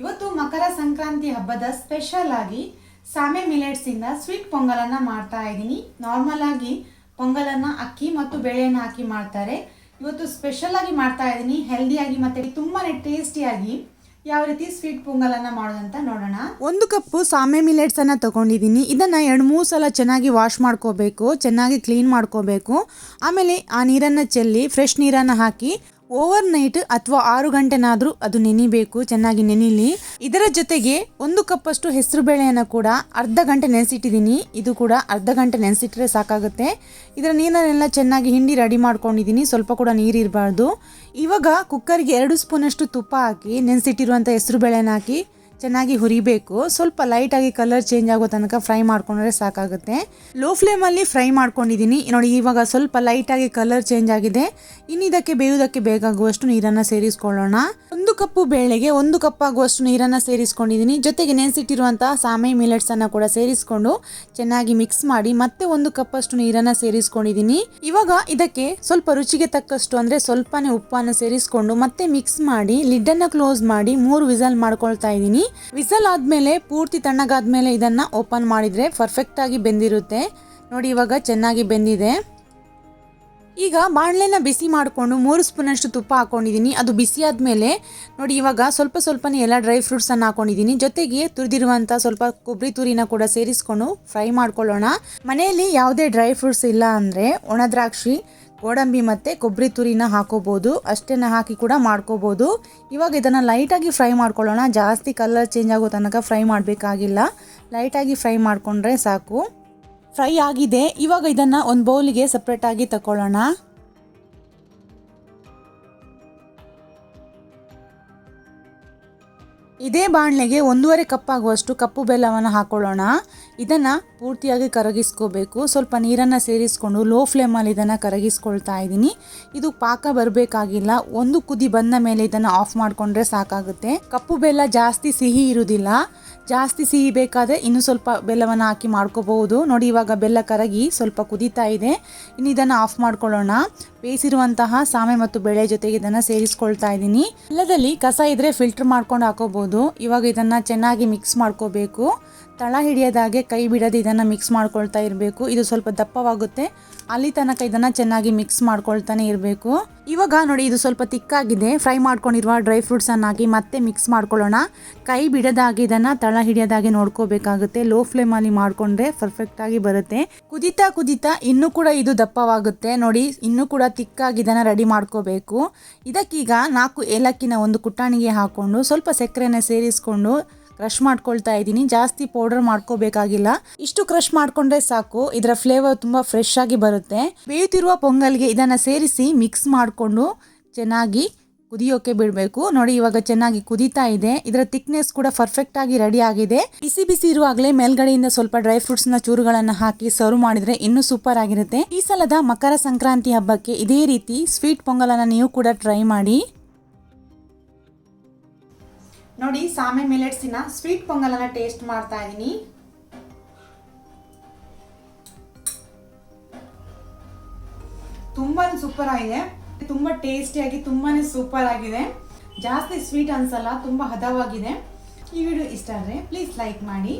ಇವತ್ತು ಮಕರ ಸಂಕ್ರಾಂತಿ ಹಬ್ಬದ ಸ್ಪೆಷಲ್ ಆಗಿ ಸಾಮೆ ಮಿಲೆಟ್ಸ್ ಇಂದ ಸ್ವೀಟ್ ಪೊಂಗಲನ್ನ ಮಾಡ್ತಾ ಇದ್ದೀನಿ. ನಾರ್ಮಲ್ ಆಗಿ ಪೊಂಗಲನ್ನ ಅಕ್ಕಿ ಮತ್ತು ಬೇಳೆಯನ್ನು ಹಾಕಿ ಮಾಡ್ತಾರೆ. ಇವತ್ತು ಸ್ಪೆಷಲ್ ಆಗಿ ಮಾಡ್ತಾ ಇದ್ದೀನಿ. ಹೆಲ್ದಿಯಾಗಿ ಮತ್ತೆ ತುಂಬಾನೇ ಟೇಸ್ಟಿಯಾಗಿ ಯಾವ ರೀತಿ ಸ್ವೀಟ್ ಪೊಂಗಲನ್ನ ಮಾಡೋದಂತ ನೋಡೋಣ. ಒಂದು ಕಪ್ಪು ಸಾಮೆ ಮಿಲೆಟ್ಸ್ ಅನ್ನ ತಗೊಂಡಿದ್ದೀನಿ. ಇದನ್ನ ಎರಡು ಮೂರು ಸಲ ಚೆನ್ನಾಗಿ ವಾಶ್ ಮಾಡ್ಕೋಬೇಕು, ಚೆನ್ನಾಗಿ ಕ್ಲೀನ್ ಮಾಡ್ಕೋಬೇಕು. ಆಮೇಲೆ ಆ ನೀರನ್ನ ಚೆಲ್ಲಿ ಫ್ರೆಶ್ ನೀರನ್ನ ಹಾಕಿ ಓವರ್ ನೈಟ್ ಅಥವಾ ಆರು ಗಂಟೆನಾದರೂ ಅದು ನೆನಿಬೇಕು, ಚೆನ್ನಾಗಿ ನೆನಿಲಿ. ಇದರ ಜೊತೆಗೆ ಒಂದು ಕಪ್ಪಷ್ಟು ಹೆಸರು ಬೇಳೆಯನ್ನು ಕೂಡ ಅರ್ಧ ಗಂಟೆ ನೆನೆಸಿಟ್ಟಿದ್ದೀನಿ. ಇದು ಕೂಡ ಅರ್ಧ ಗಂಟೆ ನೆನೆಸಿಟ್ಟರೆ ಸಾಕಾಗುತ್ತೆ. ಇದರ ನೀರನ್ನೆಲ್ಲ ಚೆನ್ನಾಗಿ ಹಿಂಡಿ ರೆಡಿ ಮಾಡ್ಕೊಂಡಿದ್ದೀನಿ. ಸ್ವಲ್ಪ ಕೂಡ ನೀರು ಇರಬಾರ್ದು. ಇವಾಗ ಕುಕ್ಕರ್ಗೆ ಎರಡು ಸ್ಪೂನಷ್ಟು ತುಪ್ಪ ಹಾಕಿ ನೆನೆಸಿಟ್ಟಿರುವಂಥ ಹೆಸರು ಬೇಳೆನ ಹಾಕಿ ಚೆನ್ನಾಗಿ ಹುರಿಬೇಕು. ಸ್ವಲ್ಪ ಲೈಟಾಗಿ ಕಲರ್ ಚೇಂಜ್ ಆಗೋ ತನಕ ಫ್ರೈ ಮಾಡ್ಕೊಂಡ್ರೆ ಸಾಕಾಗುತ್ತೆ. ಲೋ ಫ್ಲೇಮಲ್ಲಿ ಫ್ರೈ ಮಾಡ್ಕೊಂಡಿದ್ದೀನಿ. ನೋಡಿ, ಇವಾಗ ಸ್ವಲ್ಪ ಲೈಟಾಗಿ ಕಲರ್ ಚೇಂಜ್ ಆಗಿದೆ. ಇನ್ನಿದಕ್ಕೆ ಬೇಯೋದಕ್ಕೆ ಬೇಕಾಗುವಷ್ಟು ನೀರನ್ನು ಸೇರಿಸ್ಕೊಳ್ಳೋಣ. ಕಪ್ಪು ಬೇಳೆಗೆ ಒಂದು ಕಪ್ ಆಗುವಷ್ಟು ನೀರನ್ನು ಸೇರಿಸ್ಕೊಂಡಿದ್ದೀನಿ. ಜೊತೆಗೆ ನೆನೆಸಿಟ್ಟಿರುವಂತಹ ಸಾಮೆ ಮಿಲೆಟ್ಸನ್ನು ಕೂಡ ಸೇರಿಸ್ಕೊಂಡು ಚೆನ್ನಾಗಿ ಮಿಕ್ಸ್ ಮಾಡಿ ಮತ್ತೆ ಒಂದು ಕಪ್ಪಷ್ಟು ನೀರನ್ನು ಸೇರಿಸ್ಕೊಂಡಿದ್ದೀನಿ. ಇವಾಗ ಇದಕ್ಕೆ ಸ್ವಲ್ಪ ರುಚಿಗೆ ತಕ್ಕಷ್ಟು ಅಂದರೆ ಸ್ವಲ್ಪನೇ ಉಪ್ಪನ್ನು ಸೇರಿಸ್ಕೊಂಡು ಮತ್ತೆ ಮಿಕ್ಸ್ ಮಾಡಿ ಲಿಡ್ಡನ್ನು ಕ್ಲೋಸ್ ಮಾಡಿ ಮೂರು ವಿಸಲ್ ಮಾಡ್ಕೊಳ್ತಾ ಇದ್ದೀನಿ. ವಿಸಲ್ ಆದಮೇಲೆ ಪೂರ್ತಿ ತಣ್ಣಗಾದ ಮೇಲೆ ಇದನ್ನು ಓಪನ್ ಮಾಡಿದರೆ ಪರ್ಫೆಕ್ಟಾಗಿ ಬೆಂದಿರುತ್ತೆ. ನೋಡಿ ಇವಾಗ ಚೆನ್ನಾಗಿ ಬೆಂದಿದೆ. ಈಗ ಬಾಣಲೆನ ಬಿಸಿ ಮಾಡಿಕೊಂಡು ಮೂರು ಸ್ಪೂನಷ್ಟು ತುಪ್ಪ ಹಾಕೊಂಡಿದ್ದೀನಿ. ಅದು ಬಿಸಿ ಆದಮೇಲೆ ನೋಡಿ ಇವಾಗ ಸ್ವಲ್ಪ ಸ್ವಲ್ಪನೇ ಎಲ್ಲ ಡ್ರೈ ಫ್ರೂಟ್ಸನ್ನು ಹಾಕೊಂಡಿದ್ದೀನಿ. ಜೊತೆಗೆ ತುರಿದಿರುವಂಥ ಸ್ವಲ್ಪ ಕೊಬ್ಬರಿ ತುರಿನ ಕೂಡ ಸೇರಿಸ್ಕೊಂಡು ಫ್ರೈ ಮಾಡ್ಕೊಳ್ಳೋಣ. ಮನೆಯಲ್ಲಿ ಯಾವುದೇ ಡ್ರೈ ಫ್ರೂಟ್ಸ್ ಇಲ್ಲ ಅಂದರೆ ಒಣ ದ್ರಾಕ್ಷಿ, ಗೋಡಂಬಿ ಮತ್ತು ಕೊಬ್ಬರಿ ತುರಿನ ಹಾಕೋಬೋದು. ಅಷ್ಟೇನ ಹಾಕಿ ಕೂಡ ಮಾಡ್ಕೋಬೋದು. ಇವಾಗ ಇದನ್ನು ಲೈಟಾಗಿ ಫ್ರೈ ಮಾಡ್ಕೊಳ್ಳೋಣ. ಜಾಸ್ತಿ ಕಲರ್ ಚೇಂಜ್ ಆಗೋ ತನಕ ಫ್ರೈ ಮಾಡಬೇಕಾಗಿಲ್ಲ. ಲೈಟಾಗಿ ಫ್ರೈ ಮಾಡಿಕೊಂಡ್ರೆ ಸಾಕು. ಫ್ರೈ ಆಗಿದೆ. ಇವಾಗ ಇದನ್ನು ಒಂದು ಬೌಲಿಗೆ ಸಪ್ರೇಟಾಗಿ ತಗೊಳ್ಳೋಣ ಇದೇ ಬಾಣಲೆಗೆ ಒಂದೂವರೆ ಕಪ್ ಆಗುವಷ್ಟು ಕಪ್ಪು ಬೆಲ್ಲವನ್ನು ಹಾಕೊಳ್ಳೋಣ. ಇದನ್ನು ಪೂರ್ತಿಯಾಗಿ ಕರಗಿಸ್ಕೋಬೇಕು. ಸ್ವಲ್ಪ ನೀರನ್ನು ಸೇರಿಸ್ಕೊಂಡು ಲೋ ಫ್ಲೇಮಲ್ಲಿ ಇದನ್ನು ಕರಗಿಸ್ಕೊಳ್ತಾ ಇದ್ದೀನಿ. ಇದು ಪಾಕ ಬರಬೇಕಾಗಿಲ್ಲ. ಒಂದು ಕುದಿ ಬಂದ ಮೇಲೆ ಇದನ್ನು ಆಫ್ ಮಾಡಿಕೊಂಡ್ರೆ ಸಾಕಾಗುತ್ತೆ. ಕಪ್ಪು ಬೆಲ್ಲ ಜಾಸ್ತಿ ಸಿಹಿ ಇರುವುದಿಲ್ಲ. ಜಾಸ್ತಿ ಸಿಹಿ ಬೇಕಾದರೆ ಇನ್ನೂ ಸ್ವಲ್ಪ ಬೆಲ್ಲವನ್ನು ಹಾಕಿ ಮಾಡ್ಕೋಬಹುದು. ನೋಡಿ, ಇವಾಗ ಬೆಲ್ಲ ಕರಗಿ ಸ್ವಲ್ಪ ಕುದೀತಾ ಇದೆ. ಇನ್ನು ಇದನ್ನು ಆಫ್ ಮಾಡ್ಕೊಳ್ಳೋಣ. ಬೇಯಿಸಿರುವಂತಹ ಸಾಮೆ ಮತ್ತು ಬೆಳೆ ಜೊತೆಗೆ ಇದನ್ನು ಸೇರಿಸ್ಕೊಳ್ತಾ ಇದ್ದೀನಿ. ಬೆಲ್ಲದಲ್ಲಿ ಕಸ ಇದ್ರೆ ಫಿಲ್ಟರ್ ಮಾಡ್ಕೊಂಡು ಹಾಕೋಬಹುದು. ಇವಾಗ ಇದನ್ನು ಚೆನ್ನಾಗಿ ಮಿಕ್ಸ್ ಮಾಡ್ಕೋಬೇಕು. ತಳ ಹಿಡಿಯೋದಾಗೆ ಕೈ ಬಿಡದೆ ಇದನ್ನು ಮಿಕ್ಸ್ ಮಾಡ್ಕೊಳ್ತಾ ಇರಬೇಕು. ಇದು ಸ್ವಲ್ಪ ದಪ್ಪವಾಗುತ್ತೆ. ಅಲ್ಲಿ ತನಕ ಇದನ್ನು ಚೆನ್ನಾಗಿ ಮಿಕ್ಸ್ ಮಾಡ್ಕೊಳ್ತಾನೆ ಇರಬೇಕು. ಇವಾಗ ನೋಡಿ ಇದು ಸ್ವಲ್ಪ ತಿಕ್ಕಾಗಿದೆ. ಫ್ರೈ ಮಾಡ್ಕೊಂಡಿರುವ ಡ್ರೈ ಫ್ರೂಟ್ಸನ್ನು ಹಾಕಿ ಮತ್ತೆ ಮಿಕ್ಸ್ ಮಾಡ್ಕೊಳ್ಳೋಣ. ಕೈ ಬಿಡದಾಗೆ ಇದನ್ನು ತಳ ಹಿಡಿಯೋದಾಗಿ ನೋಡ್ಕೋಬೇಕಾಗುತ್ತೆ. ಲೋ ಫ್ಲೇಮಲ್ಲಿ ಮಾಡಿಕೊಂಡ್ರೆ ಪರ್ಫೆಕ್ಟಾಗಿ ಬರುತ್ತೆ. ಕುದಿತಾ ಕುದಿತಾ ಇನ್ನೂ ಕೂಡ ಇದು ದಪ್ಪವಾಗುತ್ತೆ. ನೋಡಿ, ಇನ್ನೂ ಕೂಡ ತಿಕ್ಕಾಗಿ ಇದನ್ನು ರೆಡಿ ಮಾಡ್ಕೋಬೇಕು. ಇದಕ್ಕೀಗ ನಾಲ್ಕು ಏಲಕ್ಕಿನ ಒಂದು ಕುಟ್ಟಾಣಿಗೆ ಹಾಕ್ಕೊಂಡು ಸ್ವಲ್ಪ ಸಕ್ಕರೆನ ಸೇರಿಸ್ಕೊಂಡು ಕ್ರಷ್ ಮಾಡ್ಕೊಳ್ತಾ ಇದ್ದೀನಿ. ಜಾಸ್ತಿ ಪೌಡರ್ ಮಾಡ್ಕೋಬೇಕಾಗಿಲ್ಲ. ಇಷ್ಟು ಕ್ರಷ್ ಮಾಡ್ಕೊಂಡ್ರೆ ಸಾಕು. ಇದರ ಫ್ಲೇವರ್ ತುಂಬ ಫ್ರೆಶ್ ಆಗಿ ಬರುತ್ತೆ. ಬೇಯುತ್ತಿರುವ ಪೊಂಗಲ್ಗೆ ಇದನ್ನು ಸೇರಿಸಿ ಮಿಕ್ಸ್ ಮಾಡಿಕೊಂಡು ಚೆನ್ನಾಗಿ ಕುದಿಯೋಕೆ ಬಿಡಬೇಕು. ನೋಡಿ, ಇವಾಗ ಚೆನ್ನಾಗಿ ಕುದೀತಾ ಇದೆ. ಇದರ ಥಿಕ್ನೆಸ್ ಕೂಡ ಪರ್ಫೆಕ್ಟ್ ಆಗಿ ರೆಡಿ ಆಗಿದೆ. ಬಿಸಿ ಬಿಸಿ ಇರುವಾಗಲೇ ಮೇಲ್ಗಡೆಯಿಂದ ಸ್ವಲ್ಪ ಡ್ರೈ ಫ್ರೂಟ್ಸ್ನ ಚೂರುಗಳನ್ನ ಹಾಕಿ ಸರ್ವ್ ಮಾಡಿದ್ರೆ ಇನ್ನೂ ಸೂಪರ್ ಆಗಿರುತ್ತೆ. ಈ ಸಲದ ಮಕರ ಸಂಕ್ರಾಂತಿ ಹಬ್ಬಕ್ಕೆ ಇದೇ ರೀತಿ ಸ್ವೀಟ್ ಪೊಂಗಲನ್ನು ನೀವು ಕೂಡ ಟ್ರೈ ಮಾಡಿ. ನೋಡಿ, ಸಾಮೆ ಮಿಲೆಟ್ಸಿನ ಸ್ವೀಟ್ ಪೊಂಗಲನ್ನ ಟೇಸ್ಟ್ ಮಾಡ್ತಾ ಇದ್ದೀನಿ ತುಂಬಾ ಸೂಪರ್ ಆಗಿದೆ. ತುಂಬಾ ಟೇಸ್ಟಿಯಾಗಿ ತುಂಬಾ ಸೂಪರ್ ಆಗಿದೆ. ಜಾಸ್ತಿ ಸ್ವೀಟ್ ಅನ್ಸಲ್ಲ, ತುಂಬಾ ಹದವಾಗಿದೆ. ಈ ವಿಡಿಯೋ ಇಷ್ಟ ಆದರೆ ಪ್ಲೀಸ್ ಲೈಕ್ ಮಾಡಿ.